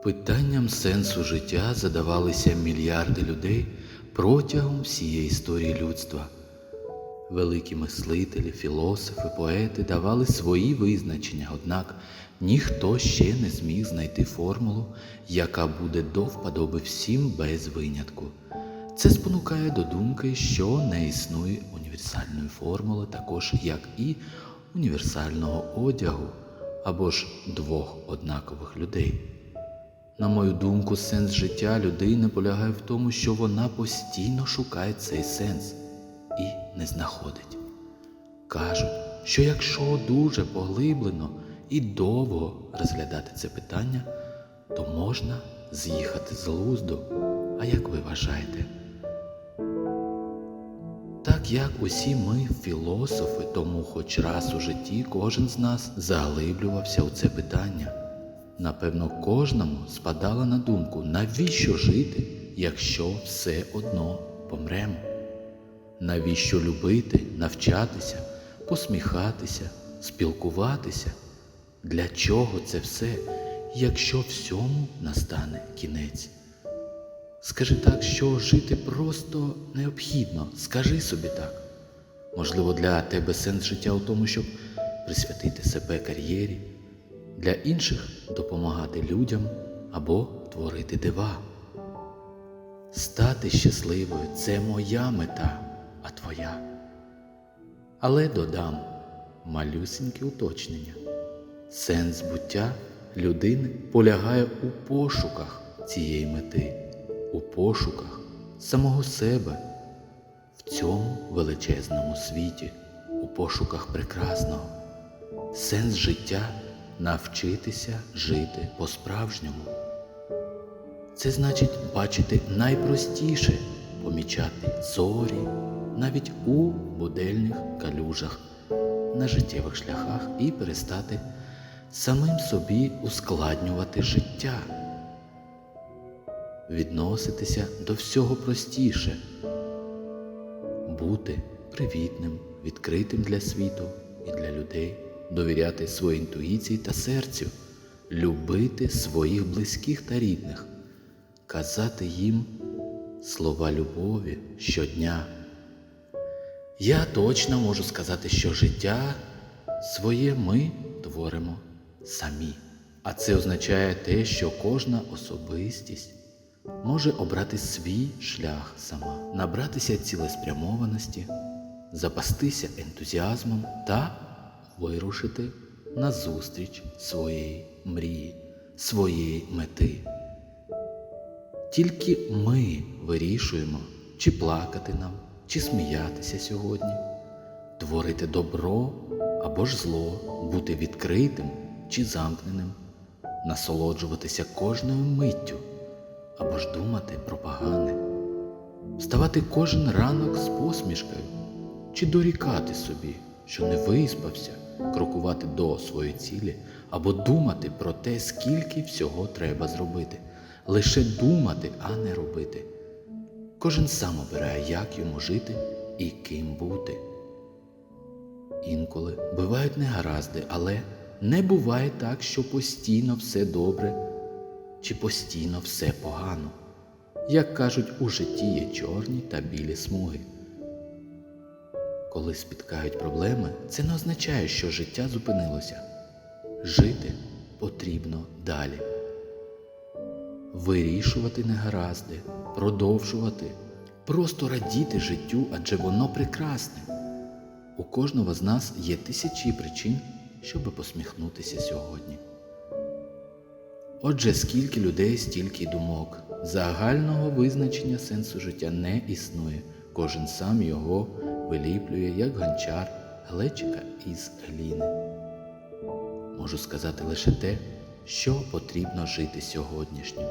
Питанням сенсу життя задавалися мільярди людей протягом всієї історії людства. Великі мислителі, філософи, поети давали свої визначення, однак ніхто ще не зміг знайти формулу, яка буде до вподоби всім без винятку. Це спонукає до думки, що не існує універсальної формули, також як і універсального одягу або ж двох однакових людей. На мою думку, сенс життя людини полягає в тому, що вона постійно шукає цей сенс і не знаходить. Кажуть, що якщо дуже поглиблено і довго розглядати це питання, то можна з'їхати з глузду. А як ви вважаєте? Так як усі ми філософи, тому хоч раз у житті кожен з нас заглиблювався у це питання. Напевно, кожному спадало на думку, навіщо жити, якщо все одно помремо? Навіщо любити, навчатися, посміхатися, спілкуватися? Для чого це все, якщо всьому настане кінець? Скажи так, що жити просто необхідно. Скажи собі так. Можливо, для тебе сенс життя у тому, щоб присвятити себе кар'єрі, для інших допомагати людям або творити дива. Стати щасливою це моя мета, а твоя. Але додам малюсіньке уточнення. Сенс буття людини полягає у пошуках цієї мети, у пошуках самого себе в цьому величезному світі, у пошуках прекрасного. Сенс життя навчитися жити по-справжньому. Це значить бачити найпростіше, помічати зорі навіть у будельних калюжах на життєвих шляхах і перестати самим собі ускладнювати життя, відноситися до всього простіше, бути привітним, відкритим для світу і для людей, довіряти своїй інтуїції та серцю, любити своїх близьких та рідних, казати їм слова любові щодня. Я точно можу сказати, що життя своє ми творимо самі. А це означає те, що кожна особистість може обрати свій шлях сама, набратися цілеспрямованості, запастися ентузіазмом та вирушити назустріч своєї мрії, своєї мети. Тільки ми вирішуємо, чи плакати нам, чи сміятися сьогодні, творити добро або ж зло, бути відкритим чи замкненим, насолоджуватися кожною миттю або ж думати про погане, вставати кожен ранок з посмішкою, чи дорікати собі, що не виспався, крокувати до своєї цілі, або думати про те, скільки всього треба зробити, лише думати, а не робити. Кожен сам обирає, як йому жити і ким бути. Інколи бувають негаразди, але не буває так, що постійно все добре чи постійно все погано. Як кажуть, у житті є чорні та білі смуги. Коли спіткають проблеми, це не означає, що життя зупинилося. Жити потрібно далі. Вирішувати негаразди, продовжувати, просто радіти життю, адже воно прекрасне. У кожного з нас є тисячі причин, щоб посміхнутися сьогодні. Отже, скільки людей, стільки думок. Загального визначення сенсу життя не існує. Кожен сам його виліплює, як гончар глечика із гліни. Можу сказати лише те, що потрібно жити сьогоднішнім,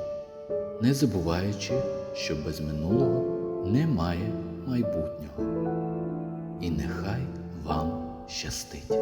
не забуваючи, що без минулого немає майбутнього. І нехай вам щастить.